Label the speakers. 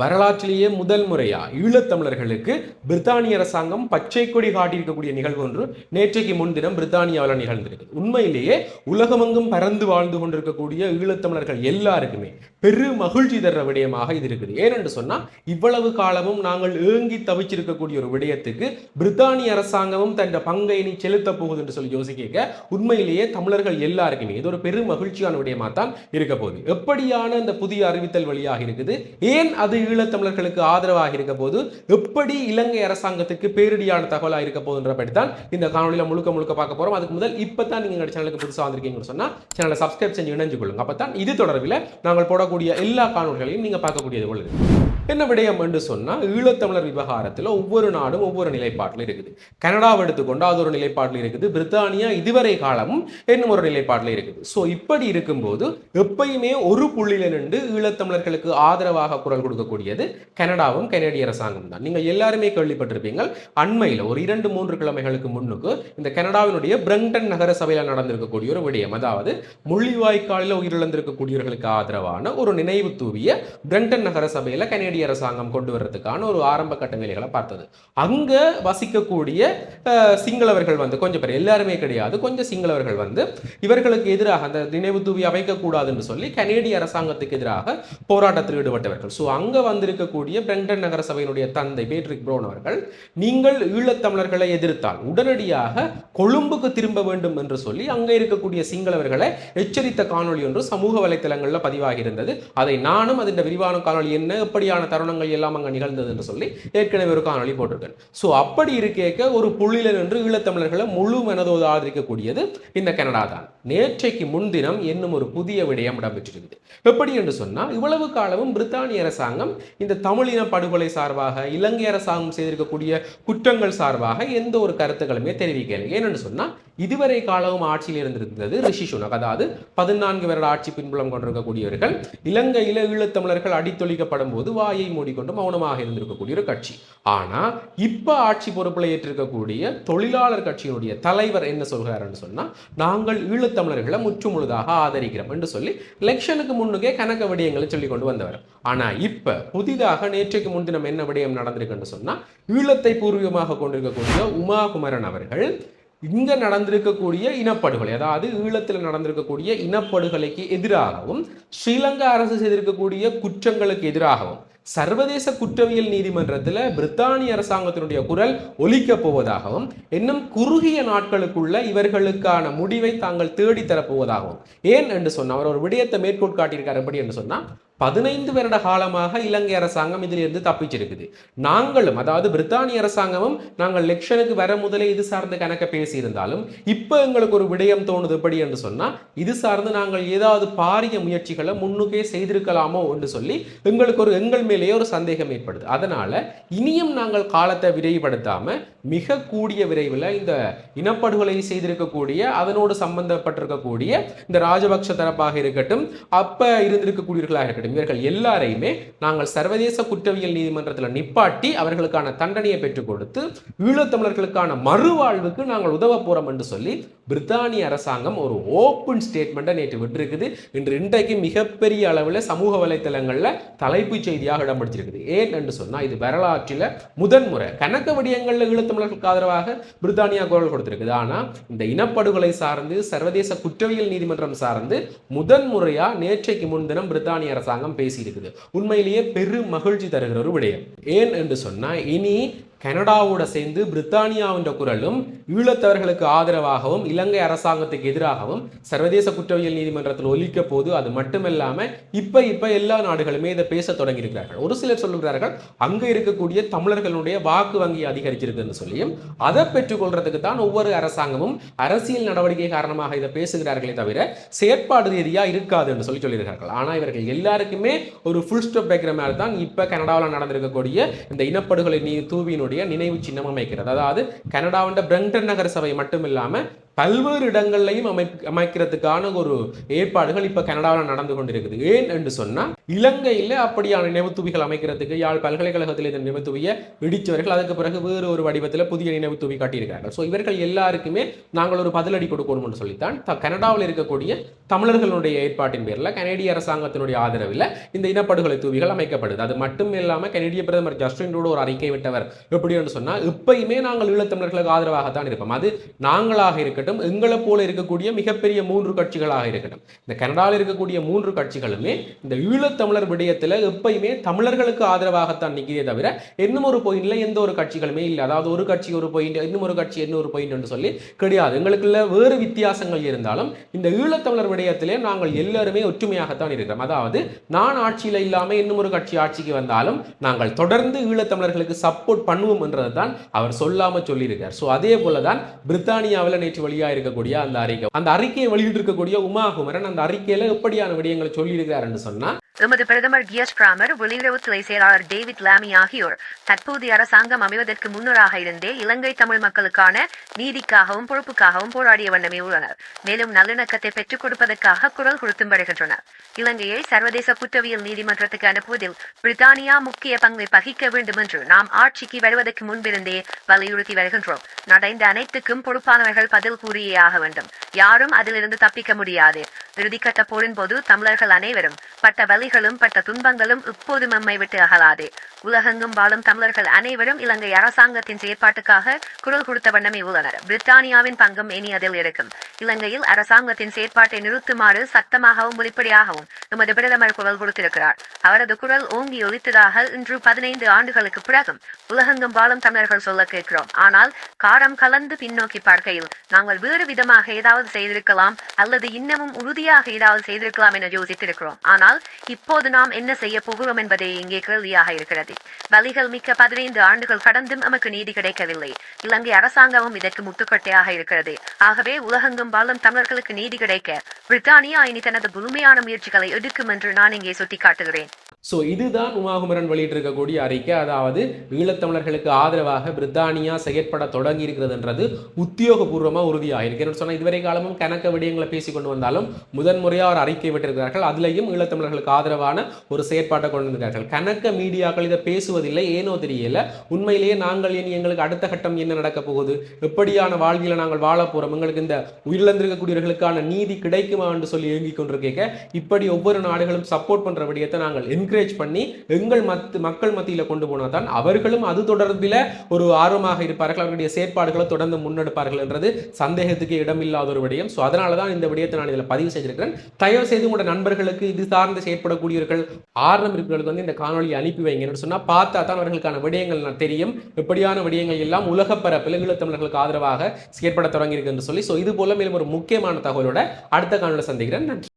Speaker 1: வரலாற்றிலேயே முதல் முறையா ஈழத்தமிழர்களுக்கு பிரித்தானிய அரசாங்கம் பச்சை கொடி காட்டியிருக்கக்கூடிய நிகழ்வு ஒன்று நேற்றைக்கு முன்தினம் பிரித்தானியாவில் நிகழ்ந்திருக்கு உண்மையிலேயே உலகமெங்கும் பறந்து வாழ்ந்து கொண்டிருக்கக்கூடிய ஈழத்தமிழர்கள் எல்லாருக்குமே பெரு மகிழ்ச்சி தர்ற விடயமாக இது இருக்குது. ஏனென்று சொன்னா இவ்வளவு காலமும் நாங்கள் ஏங்கி தவிச்சிருக்கக்கூடிய ஒரு விடயத்துக்கு பிரித்தானிய அரசாங்கமும் தன் பங்கை நீ செலுத்த போகுது என்று சொல்லி யோசிக்க உண்மையிலேயே தமிழர்கள் எல்லாருக்குமே இது ஒரு பெரு மகிழ்ச்சியான விடயமா தான் இருக்க போகுது. எப்படியான இந்த புதிய அறிவித்தல் வழியாக இருக்குது? ஏன் அது ஈழத்தமிழர்களுக்கு ஆதரவாக இருக்க போது எப்படி இலங்கை அரசாங்கத்துக்கு பேரிடியான தகவலாக இருக்க போகுதுன்ற படி தான் இந்த காணொலியில் முழுக்க முழுக்க பார்க்க போறோம். அதுக்கு முதல் இப்போ தான் நீங்கள் சேனலுக்கு புதுசாக வந்திருக்கீங்கன்னு சொன்னால் சேனலை சப்ஸ்கிரைப் செஞ்சு இணைஞ்சு கொள்ளுங்க. அப்போ தான் இது தொடர்பில் நாங்கள் போடக்கூடிய எல்லா காணொலிகளையும் நீங்கள் பார்க்கக்கூடியது கொள்ளுங்கள் என்ன விடயம் என்று சொன்னால் ஈழத்தமிழர் விவகாரத்தில் ஒவ்வொரு நாடும் ஒவ்வொரு நிலைப்பாட்டில் இருக்குது. கனடாவை எடுத்துக்கொண்டு அது ஒரு நிலைப்பாட்டில் இருக்குது. பிரித்தானியா இதுவரை காலமும் இன்னும் ஒரு நிலைப்பாட்டில் இருக்குது. ஸோ இப்படி இருக்கும்போது எப்பயுமே ஒரு புள்ளியில் நின்று ஈழத்தமிழர்களுக்கு ஆதரவாக குரல் கொடுக்கக்கூடியது கனடாவும் கனடிய அரசாங்கம் தான். நீங்கள் எல்லாருமே கேள்விப்பட்டிருப்பீங்க அண்மையில் ஒரு இரண்டு மூன்று கிழமைகளுக்கு முன்னுக்கு இந்த கனடாவினுடைய பிரங்டன் நகர சபையில் நடந்திருக்கக்கூடிய ஒரு விடயம். அதாவது முள்ளிவாய்க்காலில் உயிரிழந்திருக்கக்கூடியவர்களுக்கு ஆதரவான ஒரு நினைவு தூவிய பிரங்டன் நகர சபையில் கனேடிய அரசாங்கம் கொண்டு வர்றதுக்கான ஒரு ஆரம்ப கட்ட வேலைகளை பார்த்தது. அங்கே வசிக்கக்கூடிய சிங்களவர்கள் வந்து கொஞ்சம் பேர் எல்லாருமே கிடையாது. கொஞ்சம் சிங்களவர்கள் வந்து இவர்களுக்கு எதிராக அந்த நினைவு தூவி அமைக்கக்கூடாதுன்னு சொல்லி கனேடிய அரசாங்கத்துக்கு எதிராக போராட்டத்தில் ஈடுபட்டவர்கள். ஸோ அங்கே வந்திருக்கக்கூடிய பிரங்டன் நகர சபையினுடைய தந்தை பேட்ரிக் ப்ரோன் அவர்கள் நீங்கள் ஈழத்தமிழர்களை எதிர்த்தால் உடனடியாக கொழும்புக்கு திரும்ப வேண்டும் என்று சொல்லி அங்கே இருக்கக்கூடிய சிங்களவர்களை எச்சரித்த காணொலி ஒன்று சமூக வலைத்தளங்களில் பதிவாகி இருந்தது அதை நானும் அதன் விரிவான காணொலி என்ன எப்படியான மாதிரியான தருணங்கள் எல்லாம் அங்கே நிகழ்ந்தது என்று சொல்லி ஏற்கனவே ஒரு காணொலி போட்டிருக்கேன். ஸோ அப்படி இருக்கேக்க ஒரு புள்ளியில நின்று ஈழத்தமிழர்களை முழு மனதோடு ஆதரிக்கக்கூடியது இந்த கனடா தான். நேற்றைக்கு முன்தினம் என்னும் ஒரு புதிய விடயம் இடம்பெற்றிருக்குது. எப்படி என்று சொன்னால் இவ்வளவு காலமும் பிரித்தானிய அரசாங்கம் இந்த தமிழின படுகொலை சார்பாக இலங்கை அரசாங்கம் செய்திருக்கக்கூடிய குற்றங்கள் சார்பாக எந்த ஒரு கருத்துக்களுமே தெரிவிக்கலை ஏனென்று சொன்னால் இதுவரை காலமும் ஆட்சியில் இருந்திருந்தது ரிஷி சுனக். அதாவது பதினான்கு வருட ஆட்சி பின்புலம் கொண்டிருக்கக்கூடியவர்கள் இலங்கையில் ஈழத்தமிழர்கள் அடித்தொழிக்கப்படும் போது வா வாயை மூடிக்கொண்டு மௌனமாக இருந்திருக்கக்கூடிய ஒரு கட்சி. ஆனால் இப்போ ஆட்சி பொறுப்பில் ஏற்றிருக்கக்கூடிய தொழிலாளர் கட்சியினுடைய தலைவர் என்ன சொல்கிறாருன்னு சொன்னா நாங்கள் ஈழத்தமிழர்களை முற்றுமுழுதாக ஆதரிக்கிறோம் என்று சொல்லி எலெக்ஷனுக்கு முன்னுக்கே கணக்க விடயங்களை சொல்லி கொண்டு வந்தவர். ஆனால் இப்போ புதிதாக நேற்றைக்கு முன்தினம் என்ன விடயம் நடந்திருக்குன்னு சொன்னா ஈழத்தை பூர்வீகமாக கொண்டிருக்கக்கூடிய உமா குமரன் அவர்கள் இங்க நடந்திருக்கக்கூடிய இனப்படுகொலை அதாவது ஈழத்தில் நடந்திருக்கக்கூடிய இனப்படுகொலைக்கு எதிராகவும் ஸ்ரீலங்கா அரசு செய்திருக்கக்கூடிய குற்றங்களுக்கு எதிராகவும் சர்வதேச குற்றவியல் நீதிமன்றத்தில் பிரித்தானிய அரசாங்கத்தினுடைய குரல் ஒலிக்கப் போவதாகவும் இன்னும் குறுகிய நாட்களுக்குள்ள இவர்களுக்கான முடிவை தாங்கள் தேடித்தரப்போவதாகவும் ஏன் என்று சொன்னால் அவர் ஒரு விடயத்தை மேற்கோள் காட்டியிருக்கார் எப்படி என்று சொன்னா பதினைந்து வருட காலமாக இலங்கை அரசாங்கம் இதிலிருந்து தப்பிச்சிருக்குது. நாங்களும் அதாவது பிரித்தானிய அரசாங்கமும் நாங்கள் எலெக்ஷனுக்கு வர முதலே இது சார்ந்த கணக்கை பேசியிருந்தாலும் இப்போ எங்களுக்கு ஒரு விடயம் தோணுது எப்படி என்று சொன்னா இது சார்ந்து நாங்கள் ஏதாவது பாரிய முயற்சிகளை முன்னுக்கே செய்திருக்கலாமோ என்று சொல்லி எங்களுக்கு ஒரு எங்கள் மேலேயே ஒரு சந்தேகம் ஏற்படுது. அதனால இனியும் நாங்கள் காலத்தை விரைவுபடுத்தாம மிக கூடிய விரைவில் இந்த இனப்படுகொலை செய்திருக்கக்கூடிய அதனோடு சம்பந்தப்பட்டிருக்கக்கூடிய இந்த ராஜபக்ஷ தரப்பாக இருக்கட்டும் அப்ப இருந்திருக்கக்கூடியவர்களாக இருக்கட்டும் இவர்கள் எல்லாரையுமே நாங்கள் சர்வதேச குற்றவியல் நீதிமன்றத்தில் நிப்பாட்டி அவர்களுக்கான தண்டனையை பெற்றுக் கொடுத்து ஈழத்தமிழர்களுக்கான மறுவாழ்வுக்கு நாங்கள் உதவ போறோம் என்று சொல்லி பிரித்தானிய அரசாங்கம் ஒரு ஓப்பன் ஸ்டேட்மெண்ட்டை நேற்று விட்டிருக்குது. இன்று இன்றைக்கு மிகப்பெரிய அளவில் சமூக வலைத்தளங்களில் தலைப்புச் செய்தியாக இடம் பிடிச்சிருக்குது ஏன் என்று சொன்னால் இது வரலாற்றில் முதன்முறை கணக்கு வடிவங்களில் ஈழத்தமிழர்களுக்கு ஆதரவாக பிரித்தானியா குரல் கொடுத்திருக்குது. ஆனால் இந்த இனப்படுகொலை சார்ந்து சர்வதேச குற்றவியல் நீதிமன்றம் சார்ந்து முதன்முறையாக நேற்றைக்கு முன்தினம் பிரித்தானிய அரசாங்கம் பேசியிருக்குது. உண்மையிலேயே பெரும் மகிழ்ச்சி தருகிற ஒரு விடயம். ஏன் என்று சொன்னால் இனி கனடாவோட சேர்ந்து பிரித்தானியாவின் குரலும் ஈழத்தவர்களுக்கு ஆதரவாகவும் இலங்கை அரசாங்கத்துக்கு எதிராகவும் சர்வதேச குற்றவியல் நீதிமன்றத்தில் ஒலிக்க போது அது மட்டுமல்லாமல் இப்ப இப்ப எல்லா நாடுகளுமே இதை பேச தொடங்கியிருக்கிறார்கள். ஒரு சிலர் சொல்லுகிறார்கள் அங்க இருக்கக்கூடிய தமிழர்களுடைய வாக்கு வங்கி அதிகரிச்சிருக்குன்னு சொல்லியும் அதை பெற்றுக்கொள்றதுக்கு தான் ஒவ்வொரு அரசாங்கமும் அரசியல் நடவடிக்கை காரணமாக இதை பேசுகிறார்களே தவிர செயற்பாடு ரீதியா இருக்காது என்று சொல்லி சொல்லியிருக்கார்கள் ஆனால் இவர்கள் எல்லாருக்குமே ஒரு ஃபுல் ஸ்டாப் வைக்கிற மாதிரி தான் இப்ப கனடாவில் நடந்திருக்கக்கூடிய இந்த இனப்படுகொலை நீ தூவியினுடைய நினைவு சின்னம் அமைக்கிறது. அதாவது கனடாவின் பிரங்டன் நகர சபை மட்டும் இல்லாமல் பல்வேறு இடங்கள்லையும் அமை அமைக்கிறதுக்கான ஒரு ஏற்பாடுகள் இப்ப கனடாவில் நடந்து கொண்டிருக்குது. ஏன் என்று சொன்னால் இலங்கையில அப்படியான நினைவுத்துவிகள் அமைக்கிறதுக்கு யாழ் பல்கலைக்கழகத்தில் இந்த நினைவுத்துவியை இடிச்சவர்கள் அதுக்கு பிறகு வேறு ஒரு வடிவத்தில் புதிய நினைவுத்துவி காட்டியிருக்கார்கள் ஸோ இவர்கள் எல்லாருக்குமே நாங்கள் ஒரு பதிலடி கொடுக்கணும் என்று சொல்லித்தான் த- கனடாவில் இருக்கக்கூடிய தமிழர்களுடைய ஏற்பாட்டின் பேரில் கனேடிய அரசாங்கத்தினுடைய ஆதரவில் இந்த இனப்படுகொலை தூவிகள் அமைக்கப்படுது. அது மட்டும் இல்லாமல் கனேடிய பிரதமர் ஜஸ்டின் ட்ரூடோ ஒரு அறிக்கை விட்டவர். எப்படி என்று சொன்னால் எப்பயுமே நாங்கள் ஈழத்தமிழர்களுக்கு ஆதரவாகத்தான் இருப்போம். அது நாங்களாக இருக்கட்டும் எங்களை போல இருக்கக்கூடிய மிகப்பெரிய மூன்று கட்சிகளாக இருக்கட்டும். இந்த கனடாவில் இருக்கக்கூடிய மூன்று கட்சிகளுமே இந்த ஈழத்தமிழர் விடயத்தில் எப்பயுமே தமிழர்களுக்கு ஆதரவாகத்தான் நிற்கிறதே தவிர இன்னும் ஒரு பாயிண்ட்ல எந்த ஒரு கட்சிகளுமே இல்லை. அதாவது ஒரு கட்சி ஒரு பாயிண்ட் இன்னும் ஒரு கட்சி இன்னொரு பாயிண்ட் சொல்லி கிடையாது. எங்களுக்குள்ள வேறு வித்தியாசங்கள் இருந்தாலும் இந்த ஈழத்தமிழர் விடயத்திலே நாங்கள் எல்லாருமே ஒற்றுமையாகத்தான் இருக்கிறோம். அதாவது நான் ஆட்சியில் இல்லாமல் இன்னும் ஒரு கட்சி ஆட்சிக்கு வந்தாலும் நாங்கள் தொடர்ந்து ஈழத்தமிழர்களுக்கு சப்போர்ட் பண்ணுவோம் என்றதை தான் அவர் சொல்லாமல் சொல்லியிருக்கார். ஸோ அதே போல தான் பிரித்தானியாவில் நேற்று வெளியாக இருக்கக்கூடிய அந்த அறிக்கை. அந்த அறிக்கையை வெளியிட்டிருக்கக்கூடிய உமா குமரன் அந்த அறிக்கையில் எப்படியான விடயங்களை சொல்லியிருக்கிறார் என்று சொன்னா
Speaker 2: எமது பிரதமர் கியஸ் பிராமர் வெளியுறவுத்துறை செயலாளர் டேவிட் லாமி ஆகியோர் தற்போதைய அரசாங்கம் அமைவதற்கு முன்னராக இருந்தே இலங்கை தமிழ் மக்களுக்கான நீதிக்காகவும் பொறுப்புக்காகவும் போராடிய வண்ணமே உள்ளனர். மேலும் நல்லிணக்கத்தை பெற்றுக் கொடுப்பதற்காக குரல் கொடுத்தும் வருகின்றனர். இலங்கையை சர்வதேச குற்றவியல் நீதிமன்றத்துக்கு அனுப்புவதில் பிரித்தானியா முக்கிய பங்கை பகிக்க வேண்டும் என்று நாம் ஆட்சிக்கு வருவதற்கு முன்பிருந்தே வலியுறுத்தி வருகின்றோம். நடந்த அனைத்துக்கும் பொறுப்பானவர்கள் பதில் கூறியே ஆக வேண்டும். யாரும் அதிலிருந்து தப்பிக்க முடியாது. இறுதிக்கட்ட போரின் போது தமிழர்கள் அனைவரும் பட்ட வலிகளும் பட்ட துன்பங்களும் இப்போது நம்மை விட்டு அகலாது. உலகெங்கும் வாழும் தமிழர்கள் அனைவரும் இலங்கை அரசாங்கத்தின் செயற்பாட்டுக்காக குரல் கொடுத்த வண்ணமே உள்ளனர். பிரித்தானியாவின் பங்கும் இனி அதில் இருக்கும். இலங்கையில் அரசாங்கத்தின் செயற்பாட்டை நிறுத்துமாறு சத்தமாகவும் வெளிப்படையாகவும் எமது பிரதமர் குரல் கொடுத்திருக்கிறார். அவரது குரல் ஓங்கி ஒலித்ததாக இன்று பதினைந்து ஆண்டுகளுக்கு பிறகும் உலகெங்கும் வாழும் தமிழர்கள் சொல்ல கேட்கிறோம். ஆனால் காரம் கலந்து பின்னோக்கி பார்க்கையில் நாங்கள் வேறு விதமாக ஏதாவது செய்திருக்கலாம் அல்லது இன்னமும் உறுதியாக ஏதாவது செய்திருக்கலாம் என யோசித்திருக்கிறோம். ஆனால் இப்போது நாம் என்ன செய்ய போகிறோம் என்பதே இங்கே கேள்வியாக இருக்கிறது. வலிகள் மிக்க பதினைந்து ஆண்டுகள் கடந்தும் நமக்கு நீதி கிடைக்கவில்லை. இலங்கை அரசாங்கமும் இதற்கு முட்டுக்கட்டையாக இருக்கிறது. ஆகவே உலகெங்கும் வாழும் தமிழர்களுக்கு நீதி கிடைக்க பிரித்தானியா இனி தனது முழுமையான முயற்சிகளை எடுக்கும் என்று நான் இங்கே சுட்டிக்காட்டுகிறேன்.
Speaker 1: ஸோ இதுதான் உமாகுமரன் வெளியிட்டிருக்கக்கூடிய அறிக்கை. அதாவது ஈழத்தமிழர்களுக்கு ஆதரவாக பிரித்தானியா செயற்பட தொடங்கி இருக்கிறதுன்றது உத்தியோகபூர்வமாக உறுதியாக இருக்கு என்ன சொன்னால் இதுவரை காலமும் கணக்க விடயங்களை பேசி கொண்டு வந்தாலும் முதன்முறையாக ஒரு அறிக்கை விட்டிருக்கிறார்கள். அதுலேயும் ஈழத்தமிழர்களுக்கு ஆதரவான ஒரு செயற்பாட்டை கொண்டு வந்திருக்கிறார்கள். கணக்க மீடியாக்கள் இதை பேசுவதில்லை ஏனோ தெரியல. உண்மையிலேயே நாங்கள் இனி எங்களுக்கு அடுத்த கட்டம் என்ன நடக்க போகுது? எப்படியான வாழ்வியல நாங்கள் வாழ போறோம்? எங்களுக்கு இந்த உயிரிழந்திருக்கக்கூடியவர்களுக்கான நீதி கிடைக்குமா என்று சொல்லி இயங்கிக் கொண்டிருக்க இப்படி ஒவ்வொரு நாடுகளும் சப்போர்ட் பண்ணுற விடயத்தை நாங்கள் என்கரேஜ் பண்ணி எங்கள் மத்து மக்கள் மத்தியில் கொண்டு போனால் தான் அவர்களும் அது தொடர்பில் ஒரு ஆர்வமாக இருப்பார்கள். அவர்களுடைய செயற்பாடுகளை தொடர்ந்து முன்னெடுப்பார்கள் என்றது சந்தேகத்துக்கு இடமில்லாத ஒரு விடயம். ஸோ அதனால தான் இந்த விடயத்தை நான் இதில் பதிவு செய்திருக்கிறேன். தயவு செய்து உங்களோட நண்பர்களுக்கு இது சார்ந்து செயற்படக்கூடியவர்கள் ஆர்வம் இருப்பவர்களுக்கு வந்து இந்த காணொலியை அனுப்பி வைங்கன்னு சொன்னா பார்த்தா தான் அவர்களுக்கான விடயங்கள் நான் தெரியும். எப்படியான விடயங்கள் எல்லாம் உலக பரப்பில் ஈழத்தமிழர்களுக்கு ஆதரவாக செயற்பட தொடங்கியிருக்கு என்று சொல்லி ஸோ இது போல மேலும் ஒரு முக்கியமான தகவலோட அடுத்த காணொலி சந்திக்கிறேன். நன்றி.